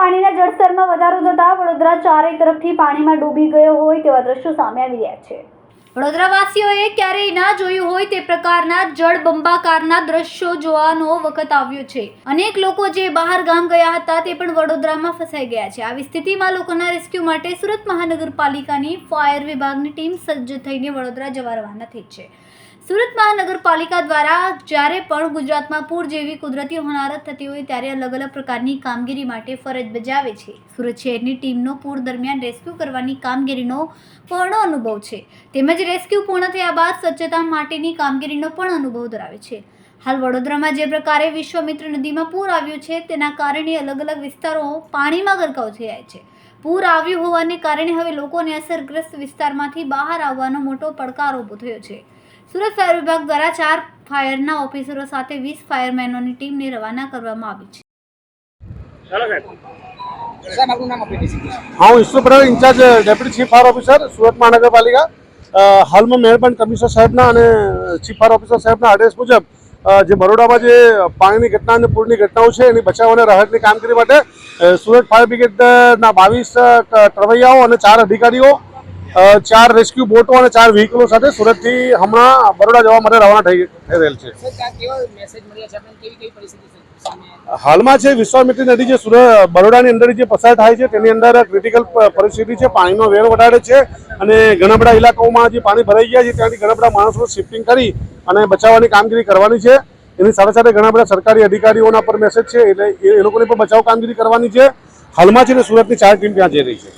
પાણીના જળસ્તરમાં વધારો થતાં વડોદરા ચારેય તરફથી પાણીમાં ડૂબી ગયો હોય તેવા દ્રશ્યો સામે આવી રહ્યા છે. વડોદરાવાસીઓએ ક્યારેય ના જોયું હોય તે પ્રકારના જળબંબાકારના દ્રશ્યો જોવાનો વખત આવ્યો છે. અનેક લોકો જે બહાર ગામ ગયા હતા તે પણ વડોદરામાં ફસાઈ ગયા છે. આવી સ્થિતિમાં લોકોના રેસ્ક્યુ માટે સુરત મહાનગરપાલિકાની ફાયર વિભાગની ટીમ સજ્જ થઈને વડોદરા જવા રવાના થઈ છે. સુરત મહાનગરપાલિકા દ્વારા જ્યારે પણ ગુજરાતમાં પૂર જેવી કુદરતી હોનારત થતી હોય ત્યારે અલગ અલગ પ્રકારની કામગીરી માટે ફરજ બજાવે છે. સુરત શહેરની ટીમનો પૂર દરમિયાન રેસ્ક્યુ કરવાની કામગીરીનો પૂર્ણ અનુભવ છે. તેમજ રેસ્ક્યુ પૂર્ણ થયા બાદ સ્વચ્છતા માટેની કામગીરીનો પણ અનુભવ ધરાવે છે. હાલ વડોદરામાં જે પ્રકારે વિશ્વમિત્ર નદીમાં પૂર આવ્યું છે તેના કારણે અલગ અલગ વિસ્તારો પાણીમાં ગરકાવ થયા છે. પૂર આવ્યું હોવાને કારણે હવે લોકોને અસરગ્રસ્ત વિસ્તારમાંથી બહાર આવવાનો મોટો પડકાર ઊભો થયો છે. સુરત ફાયર વિભાગ દ્વારા ચાર ફાયરના ઓફિસરો સાથે વીસ ફાયરમેનોની ટીમને રવાના કરવામાં આવી છે. ચાલો સાહેબ. સાહેબ આપનું નામ આપી દેશે હા Patel incharge deputy chief fire officer Surat Mahanagarpalika. હાલમાં મહેરબાન કમિશનર સાહેબના અને ચીફ ફાયર ઓફિસર સાહેબના આદેશ મુજબ જે બરોડામાં જે પાણીની ઘટના અને પૂરની ઘટનાઓ છે એની બચાવ અને રાહતની કામગીરી માટે સુરત ફાયર બ્રિગેડના બાવીસ તરવૈયાઓ અને ચાર અધિકારીઓ ચાર રેસ્ક્યુ બોટો અને ચાર વ્હીકલો સાથે સુરતથી હમણાં બરોડા જવા માટે રવાના થઈ રહેલ છે. હાલમાં છે વિશ્વામિત્રી નદી જે સુરત બરોડાની અંદર જે પસાર થાય છે તેની અંદર ક્રિટિકલ પરિસ્થિતિ છે. પાણીનો વેર વધારે છે અને ઘણા બધા ઇલાકાઓમાં જે પાણી ભરાઈ ગયા છે ત્યાંથી ઘણા બધા માણસો શિફ્ટિંગ કરી અને બચાવવાની કામગીરી કરવાની છે. એની સાથે સાથે ઘણા બધા સરકારી અધિકારીઓના પર મેસેજ છે એટલે એ એ લોકોની પણ બચાવ કામગીરી કરવાની છે. હાલમાં છે ને સુરતની ચાર ટીમ ત્યાં જઈ રહી છે.